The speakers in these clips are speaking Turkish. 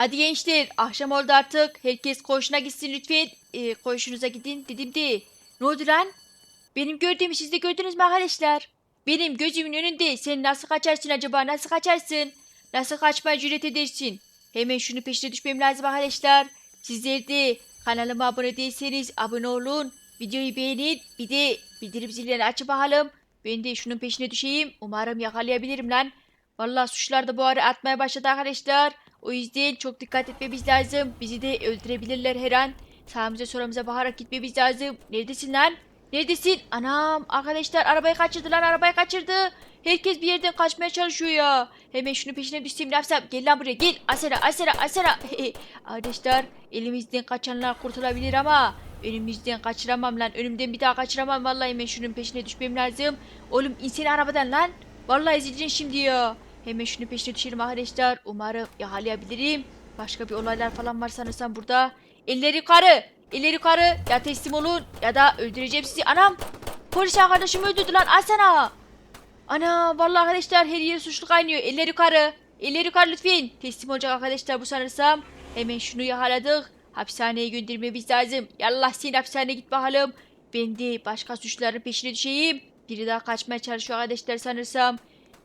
Hadi gençler akşam oldu artık. Herkes koğuşuna gitsin lütfen. Ee, koğuşunuza gidin dedim de. Ne oldu lan? Benim gördüğümü siz de gördünüz mü arkadaşlar? Benim gözümün önünde sen nasıl kaçarsın acaba nasıl kaçarsın? Nasıl kaçmaya cüret edersin? Hemen şunu peşine düşmem lazım arkadaşlar. Sizler de kanalıma abone değilseniz abone olun. Videoyu beğenin. Bir de bildirim zillerini açın bakalım. Ben de şunun peşine düşeyim. Umarım yakalayabilirim lan. Vallahi suçlar da bu ara atmaya başladı arkadaşlar. O yüzden çok dikkat etmemiz lazım. Bizi de öldürebilirler her an. Sağımıza solumuza bakarak gitmemiz lazım. Neredesin lan? Neredesin? Anam arkadaşlar arabayı kaçırdı lan arabayı kaçırdı. Herkes bir yerden kaçmaya çalışıyor ya. Hemen şunun peşine düşsem ne yapsam? Gel lan buraya gel. Asera asera asera. arkadaşlar elimizden kaçanlar kurtulabilir ama önümüzden kaçıramam lan. Önümden bir daha kaçıramam. Vallahi hemen şunun peşine düşmem lazım. Oğlum insene arabadan lan. Vallahi ezileceğim şimdi ya. Hemen şunun peşine düşelim arkadaşlar. Umarım yakalayabilirim. Başka bir olaylar falan var sanırsam burada. Elleri yukarı. Elleri yukarı. Ya teslim olun ya da öldüreceğim sizi. Anam. Polis arkadaşımı öldürdü lan. Asena. Ana vallahi arkadaşlar her yeri suçlu kaynıyor. Eller yukarı. Eller yukarı lütfen. Teslim olacak arkadaşlar bu sanırsam. Hemen şunu yakaladık. Hapishaneye göndermemiz lazım. Yallah sen hapishaneye git bakalım. Ben de başka suçluların peşine düşeyim. Biri daha kaçmaya çalışıyor arkadaşlar sanırsam.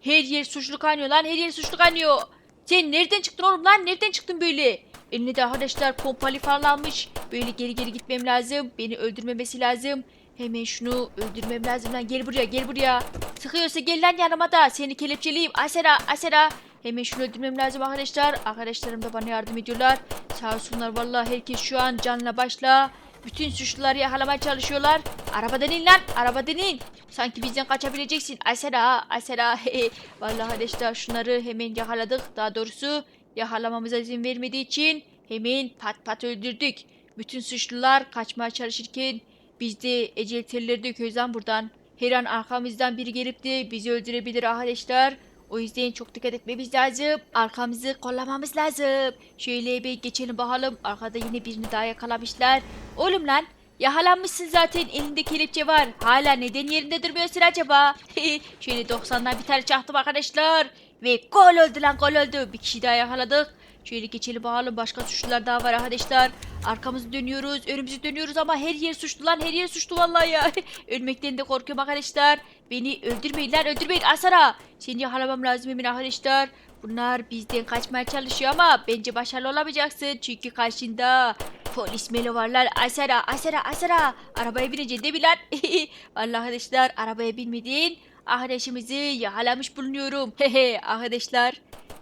Her yer suçlu kaynıyor lan. Her yer suçlu kaynıyor. Sen nereden çıktın oğlum lan? Nereden çıktın böyle? Eline de arkadaşlar pompalı falan almış. Böyle geri geri gitmem lazım. Beni öldürmemesi lazım. Hemen şunu öldürmem lazım lan. Gel buraya gel buraya. Sıkıyorsa gel lan yanıma da. Seni kelepçeleyeyim. Asera asera. Hemen şunu öldürmem lazım arkadaşlar. Arkadaşlarım da bana yardım ediyorlar. Sağ olsunlar vallahi herkes şu an canla başla. Bütün suçluları yakalamaya çalışıyorlar. Arabadan in lan. Arabadan in. Sanki bizden kaçabileceksin. Asera asera. vallahi arkadaşlar şunları hemen yakaladık. Daha doğrusu yakalamamıza izin vermediği için hemen pat pat öldürdük. Bütün suçlular kaçmaya çalışırken biz de ecel telleri döküyoruz buradan. Her an arkamızdan biri gelip de bizi öldürebilir arkadaşlar. O yüzden çok dikkat etmemiz lazım. Arkamızı kollamamız lazım. Şöyle bir geçelim bakalım. Arkada yine birini daha yakalamışlar. Oğlum lan yakalanmışsın zaten elinde kelepçe var. Hala neden yerinde durmuyorsun acaba? Şöyle 90'dan bir tane çaktım arkadaşlar. Ve gol öldü lan gol öldü. Bir kişi daha yakaladık. Şöyle geçelim bakalım başka suçlular daha var arkadaşlar. Arkamızı dönüyoruz, önümüzü dönüyoruz ama her yer suçlu lan her yer suçlu vallahi ya. Ölmekten de korkuyorum arkadaşlar. Beni öldürmeyin lan öldürmeyin Asara. Seni yakalamam lazım emin arkadaşlar. Bunlar bizden kaçmaya çalışıyor ama bence başarılı olamayacaksın. Çünkü karşında polis melo varlar. Asara, Asara, Asara. Arabaya bineceksin değil mi lan? Vallahi arkadaşlar arabaya binmedin. Arkadaşımızı yakalamış bulunuyorum. Hehe arkadaşlar.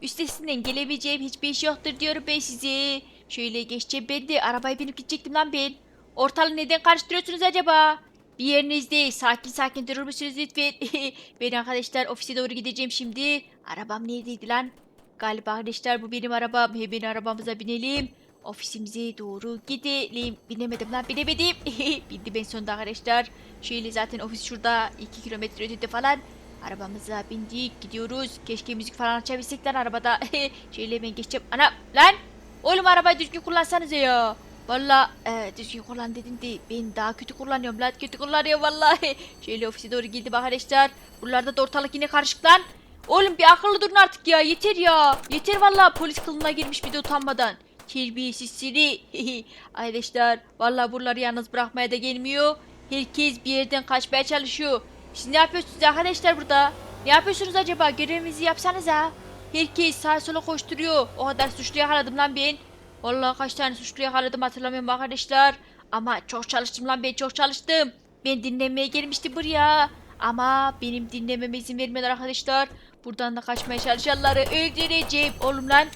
Üstesinden gelebileceğim hiçbir iş yoktur diyorum ben size. Şöyle geçeceğim ben de arabaya binip gidecektim lan ben. Ortalığı neden karıştırıyorsunuz acaba? Bir yerinizde sakin sakin durur musunuz lütfen? ben arkadaşlar ofise doğru gideceğim şimdi. Arabam neredeydi lan? Galiba arkadaşlar bu benim arabam. Hemen arabamıza binelim. Ofisimize doğru gidelim. Binemedim lan binemedim. Bindim ben sonunda arkadaşlar. Şöyle zaten ofis şurada 2 kilometre ötede falan. Arabamıza bindik gidiyoruz. Keşke müzik falan açabilsek lan arabada. Şöyle hemen geçeceğim. Ana lan. Oğlum arabayı düzgün kullansanıza ya. Valla e, düzgün kullan dedim de ben daha kötü kullanıyorum lan kötü kullanıyorum vallahi. Şöyle ofise doğru girdim arkadaşlar. Buralarda da ortalık yine karışık lan. Oğlum bir akıllı durun artık ya yeter ya. Yeter vallahi polis kılığına girmiş bir de utanmadan. Terbiyesiz seni. arkadaşlar vallahi buraları yalnız bırakmaya da gelmiyor. Herkes bir yerden kaçmaya çalışıyor. Siz ne yapıyorsunuz arkadaşlar burada? Ne yapıyorsunuz acaba? Görevinizi yapsanıza. Herkes sağa sola koşturuyor. O kadar suçlu yakaladım lan ben. Vallahi kaç tane suçlu yakaladım hatırlamıyorum arkadaşlar. Ama çok çalıştım lan ben çok çalıştım. Ben dinlenmeye gelmiştim buraya. Ama benim dinlememe izin vermiyorlar arkadaşlar. Buradan da kaçmaya çalışanları öldüreceğim. Oğlum lan.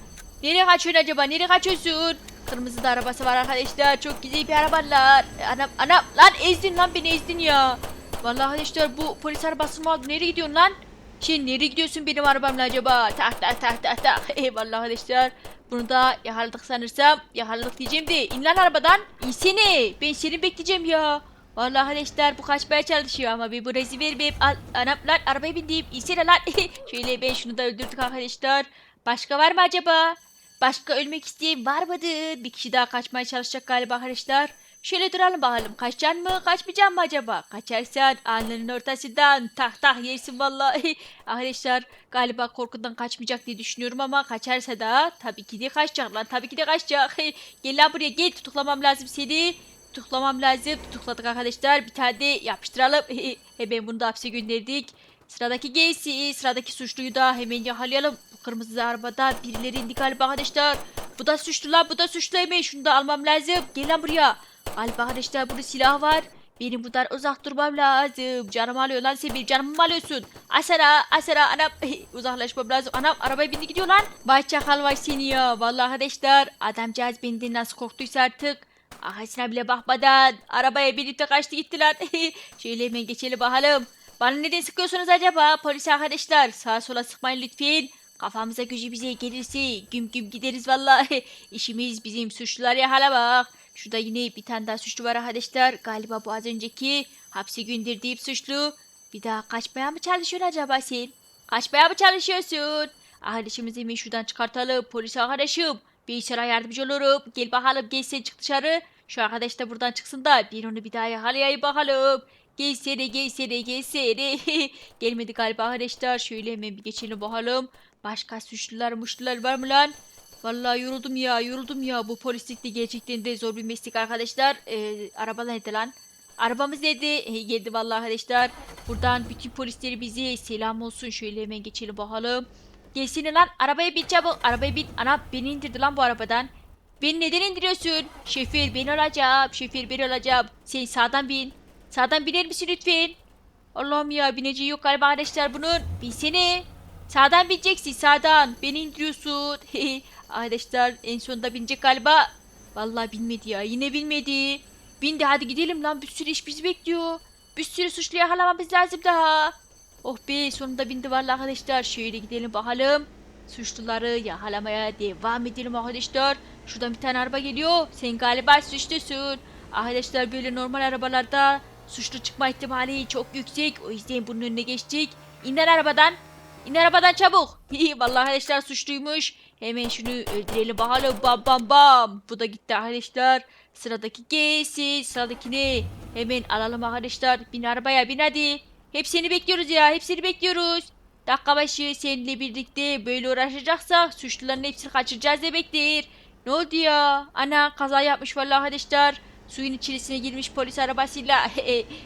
Nereye kaçıyorsun acaba? Nereye kaçıyorsun? Kırmızı da arabası var arkadaşlar. Çok güzel bir arabalar. Anam anam lan ezdin lan beni ezdin ya. Vallahi arkadaşlar bu polis arabası mı aldı? Nereye gidiyorsun lan? Şey nereye gidiyorsun benim arabamla acaba? Tak tak tak tak tak. Eyvallah arkadaşlar. Bunu da yakaladık sanırsam. Yakaladık diyeceğim de. İn lan arabadan. İnsene. Ben seni bekleyeceğim ya. Vallahi arkadaşlar bu kaçmaya çalışıyor ama bir bu rezi vermeyip al anam lan arabaya bindim. İnsene lan. Şöyle ben şunu da öldürdük arkadaşlar. Başka var mı acaba? Başka ölmek isteyen var mıdır? Bir kişi daha kaçmaya çalışacak galiba arkadaşlar. Şöyle duralım bakalım. Kaçacaksın mı kaçmayacaksın mı acaba? Kaçarsan alnının ortasından tak tak yersin vallahi. Arkadaşlar galiba korkudan kaçmayacak diye düşünüyorum ama kaçarsa da tabii ki de kaçacak lan. Tabii ki de kaçacak. gel lan buraya gel tutuklamam lazım seni. Tutuklamam lazım. Tutukladık arkadaşlar. Bir tane de yapıştıralım. hemen bunu da hapse gönderdik. Sıradaki geysi, sıradaki suçluyu da hemen yakalayalım. Bu kırmızı arabada birileri indi galiba arkadaşlar. Bu da suçlu lan, bu da suçlu hemen. Şunu da almam lazım. Gel lan buraya. Arkadaşlar burada silah var. Benim bundan uzak durmam lazım. Canımı alıyor lan benim canımı mı alıyorsun? Asara, asara anam. Uzaklaşmam lazım. Anam arabaya bindi gidiyor lan. Vay çakal vay seni ya. Vallahi arkadaşlar adamcağız benden nasıl korktuysa artık. Arkasına bile bakmadan arabaya binip de kaçtı gitti lan. Şöyle hemen geçelim bakalım. Bana neden sıkıyorsunuz acaba polis arkadaşlar? Sağa sola sıkmayın lütfen. Kafamıza gücü bize gelirse güm güm gideriz vallahi. İşimiz bizim suçluları yakalamak. Şurada yine bir tane daha suçlu var arkadaşlar. Galiba bu az önceki hapse gönderdiğim suçlu. Bir daha kaçmaya mı çalışıyorsun acaba sen? Kaçmaya mı çalışıyorsun? Arkadaşımızı hemen şuradan çıkartalım. Polis arkadaşım. Bir sana yardımcı olurum. Gel bakalım gel sen çık dışarı. Şu arkadaş da buradan çıksın da bir onu bir daha yakalayayım bakalım. Gelsene gelsene gelsene. Gelmedi galiba arkadaşlar. Şöyle hemen bir geçelim bakalım. Başka suçlular muşlular var mı lan? Vallahi yoruldum ya yoruldum ya. Bu polislik de gerçekten de zor bir meslek arkadaşlar. Ee, araba nerede lan? Arabamız nerede? Geldi vallahi arkadaşlar. Buradan bütün polisleri bize selam olsun. Şöyle hemen geçelim bakalım. Gelsene lan arabaya bin çabuk. Arabaya bin. Ana beni indirdi lan bu arabadan. Beni neden indiriyorsun? Şoför ben olacağım. Şoför ben olacağım. Sen sağdan bin. Sağdan biner misin lütfen? Allah'ım ya bineceği yok galiba arkadaşlar bunun. Binsene. Sağdan bineceksin sağdan. Beni indiriyorsun. arkadaşlar en sonunda binecek galiba. Vallahi bilmedi ya yine bilmedi. Bindi hadi gidelim lan bir sürü iş bizi bekliyor. Bir sürü suçlu yakalamamız lazım daha. Oh be sonunda bindi vallahi arkadaşlar. Şöyle gidelim bakalım. Suçluları yakalamaya devam edelim arkadaşlar. Şuradan bir tane araba geliyor. Sen galiba suçlusun. Arkadaşlar böyle normal arabalarda suçlu çıkma ihtimali çok yüksek. O yüzden bunun önüne geçtik. İner arabadan. İn arabadan çabuk. Vallahi arkadaşlar suçluymuş. Hemen şunu öldürelim bakalım. Bam bam bam. Bu da gitti arkadaşlar. Sıradaki gelsin. Sıradakini hemen alalım arkadaşlar. Bin arabaya bin hadi. Hep seni bekliyoruz ya. Hep seni bekliyoruz. Dakika başı seninle birlikte böyle uğraşacaksak suçluların hepsini kaçıracağız demektir. Ne oldu ya? Ana kaza yapmış vallahi arkadaşlar. Suyun içerisine girmiş polis arabasıyla.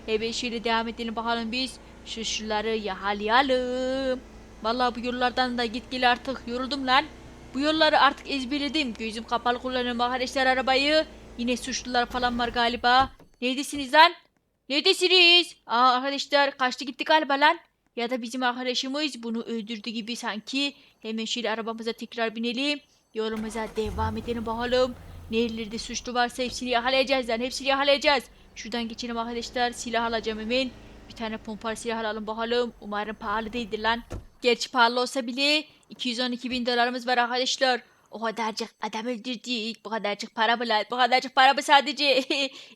Hemen şöyle devam edelim bakalım biz. Suçluları yakalayalım. Vallahi bu yollardan da git gel artık yoruldum lan. Bu yolları artık ezberledim. Gözüm kapalı kullanıyorum arkadaşlar arabayı. Yine suçlular falan var galiba. Neredesiniz lan? Neredesiniz? Aa arkadaşlar kaçtı gitti galiba lan. Ya da bizim arkadaşımız bunu öldürdü gibi sanki. Hemen şöyle arabamıza tekrar binelim. Yolumuza devam edelim bakalım. Nerelerde suçlu varsa hepsini yakalayacağız lan. Hepsini yakalayacağız. Şuradan geçelim arkadaşlar. Silah alacağım hemen. Bir tane pompalı silah alalım bakalım. Umarım pahalı değildir lan. Gerçi pahalı olsa bile 212 bin dolarımız var arkadaşlar. O kadarcık adam öldürdük. Bu kadarcık para mı lan? Bu kadarcık para mı sadece?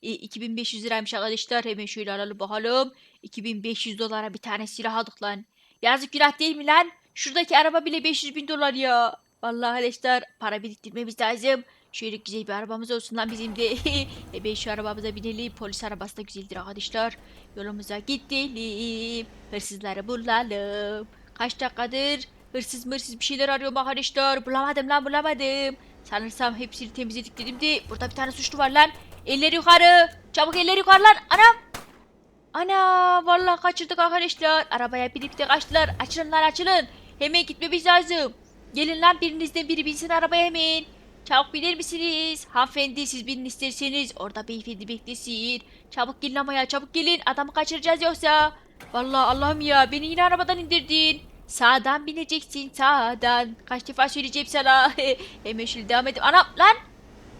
E, 2500 liraymış arkadaşlar. Hemen şöyle alalım bakalım. 2500 dolara bir tane silah aldık lan. Yazık günah değil mi lan? Şuradaki araba bile 500 bin dolar ya. Vallahi arkadaşlar para biriktirmemiz lazım. Şöyle güzel bir arabamız olsun lan bizim de. Hemen şu arabamıza binelim. Polis arabası da güzeldir arkadaşlar. Yolumuza gidelim. Hırsızları bulalım. Kaç dakikadır hırsız mırsız bir şeyler arıyorum arkadaşlar. Bulamadım lan bulamadım. Sanırsam hepsini temizledik dedim de burada bir tane suçlu var lan. Eller yukarı. Çabuk eller yukarı lan. Anam. Ana vallahi kaçırdık arkadaşlar. Arabaya binip de kaçtılar. Açılın lan açılın. Hemen gitmemiz lazım. Gelin lan birinizden biri binsin arabaya hemen. Çabuk bilir misiniz? Hanımefendi siz binin isterseniz orada beyefendi beklesin. Çabuk gelin ama ya çabuk gelin. Adamı kaçıracağız yoksa. Vallahi Allah'ım ya beni yine arabadan indirdin. Sağdan bineceksin sağdan. Kaç defa söyleyeceğim sana. Hemen şöyle devam edeyim. Anam lan.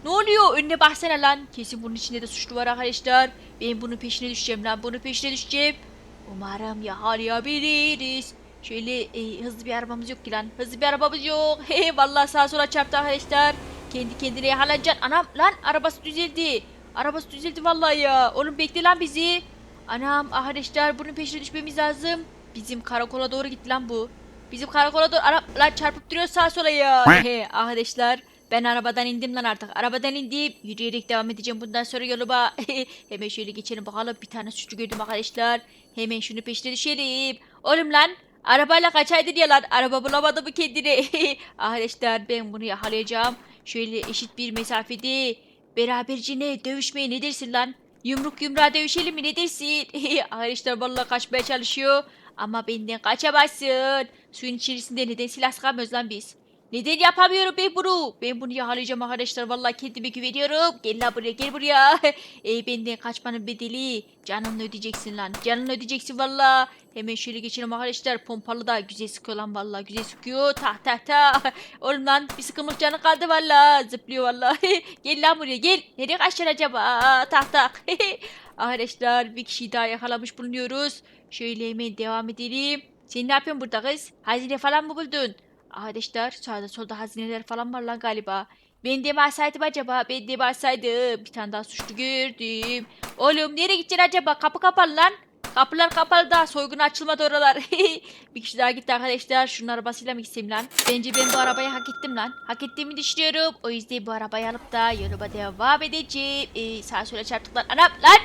Ne oluyor? Önüne baksana lan. Kesin bunun içinde de suçlu var arkadaşlar. Ben bunun peşine düşeceğim lan. Bunun peşine düşeceğim. Umarım yakalayabiliriz. Şöyle e, hızlı bir arabamız yok ki lan. Hızlı bir arabamız yok. He vallahi sağa sola çarptı arkadaşlar. Kendi kendine yakalanacaksın. Anam lan arabası düzeldi. Arabası düzeldi vallahi ya. Oğlum bekle lan bizi. Anam arkadaşlar bunun peşine düşmemiz lazım. Bizim karakola doğru gitti lan bu. Bizim karakola doğru. Anam lan çarpıp duruyor sağa sola ya. He arkadaşlar Ben arabadan indim lan artık. Arabadan indim. Yürüyerek devam edeceğim bundan sonra yoluma. Hemen şöyle geçelim bakalım. Bir tane suçlu gördüm arkadaşlar. Hemen şunu peşine düşelim. Oğlum lan. Arabayla kaçaydın ya lan. Araba bulamadı mı kendini? arkadaşlar ben bunu yakalayacağım. Şöyle eşit bir mesafede. Beraberce ne? Dövüşmeye ne dersin lan? Yumruk yumruğa dövüşelim mi ne dersin? arkadaşlar vallahi kaçmaya çalışıyor. Ama benden kaçamazsın. Suyun içerisinde neden silah sıkamıyoruz lan biz? Neden yapamıyorum ben bunu? Ben bunu yakalayacağım arkadaşlar. Vallahi kendime güveniyorum. Gel lan buraya gel buraya. e, benden kaçmanın bedeli. Canını ödeyeceksin lan. Canını ödeyeceksin valla. Hemen şöyle geçelim arkadaşlar. Pompalı da güzel sıkıyor lan valla. Güzel sıkıyor. Tak tak tak. Oğlum lan bir sıkımlık canı kaldı valla. Zıplıyor valla. gel lan buraya gel. Nereye kaçacaksın acaba? Tak tak. arkadaşlar bir kişiyi daha yakalamış bulunuyoruz. Şöyle hemen devam edelim. Sen ne yapıyorsun burada kız? Hazine falan mı buldun? Arkadaşlar sağda solda hazineler falan var lan galiba. Ben de bassaydım acaba? Ben de bassaydım. Bir tane daha suçlu gördüm. Oğlum nereye gideceksin acaba? Kapı kapalı lan. Kapılar kapalı da soygun açılmadı oralar. bir kişi daha gitti arkadaşlar. Şunun arabasıyla mı gitsem lan? Bence ben bu arabayı hak ettim lan. Hak ettiğimi düşünüyorum. O yüzden bu arabayı alıp da yoluma devam edeceğim. Ee, sağa sola çarptık lan. Anam lan!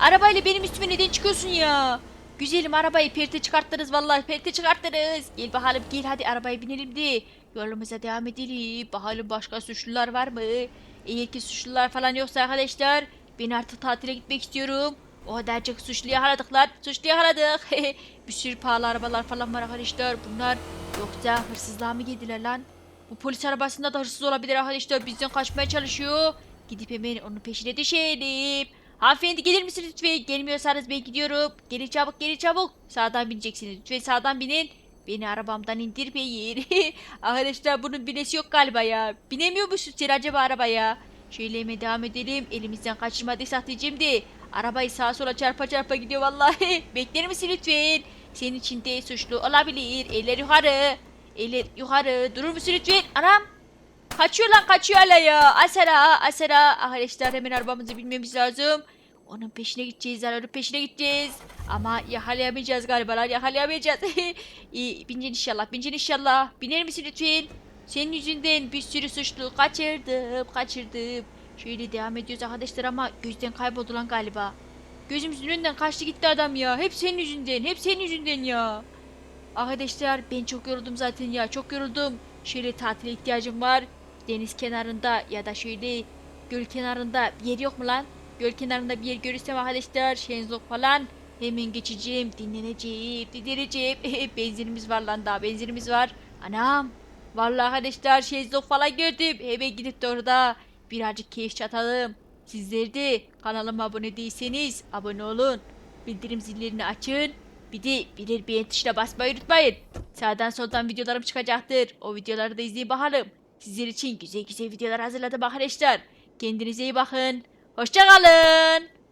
Arabayla benim üstüme neden çıkıyorsun ya? Güzelim arabayı perte çıkartırız vallahi perte çıkartırız. Gel bakalım gel hadi arabaya binelim de yolumuza devam edelim. Bakalım başka suçlular var mı? Eğer ki suçlular falan yoksa arkadaşlar ben artık tatile gitmek istiyorum. O kadarcık suçlu yakaladık lan. Suçlu yakaladık. bir sürü pahalı arabalar falan var arkadaşlar. Bunlar yoksa hırsızlığa mı girdiler lan? Bu polis arabasında da hırsız olabilir arkadaşlar. Bizden kaçmaya çalışıyor. Gidip hemen onun peşine düşelim. Hanımefendi gelir misiniz lütfen? Gelmiyorsanız ben gidiyorum. Gelin çabuk gelin çabuk. Sağdan bineceksiniz. Lütfen sağdan binin. Beni arabamdan indirmeyin. Arkadaşlar bunun binesi yok galiba ya. Binemiyor musun sen acaba arabaya? Şöyle hemen devam edelim. Elimizden kaçırmadıysak diyeceğim de. Arabayı sağa sola çarpa çarpa gidiyor vallahi. Bekler misin lütfen? Senin içinde suçlu olabilir. Eller yukarı. Eller yukarı. Durur musun lütfen? Anam. Kaçıyor lan kaçıyor hala ya. Asera asera. Arkadaşlar hemen arabamızı bilmemiz lazım. Onun peşine gideceğiz onun peşine gideceğiz. Ama yakalayamayacağız galiba lan yakalayamayacağız. İyi bineceksin inşallah bineceksin inşallah. Biner misin lütfen? Senin yüzünden bir sürü suçlu kaçırdım kaçırdım. Şöyle devam ediyoruz arkadaşlar ama gözden kayboldu lan galiba. Gözümüzün önünden kaçtı gitti adam ya. Hep senin yüzünden hep senin yüzünden ya. Arkadaşlar ben çok yoruldum zaten ya çok yoruldum. Şöyle tatile ihtiyacım var. Deniz kenarında ya da şöyle göl kenarında bir yer yok mu lan? Göl kenarında bir yer görürsem arkadaşlar şenzok falan hemen geçeceğim, dinleneceğim, dinleneceğim. benzinimiz var lan daha benzinimiz var. Anam vallahi arkadaşlar şezlong falan gördüm. Hemen gidip de orada birazcık keyif çatalım. Sizler de kanalıma abone değilseniz abone olun. Bildirim zillerini açın. Bir de birer beğen tuşuna basmayı unutmayın. Sağdan soldan videolarım çıkacaktır. O videoları da izleyin bakalım. Sizler için güzel güzel videolar hazırladım arkadaşlar. Kendinize iyi bakın. Hoşçakalın.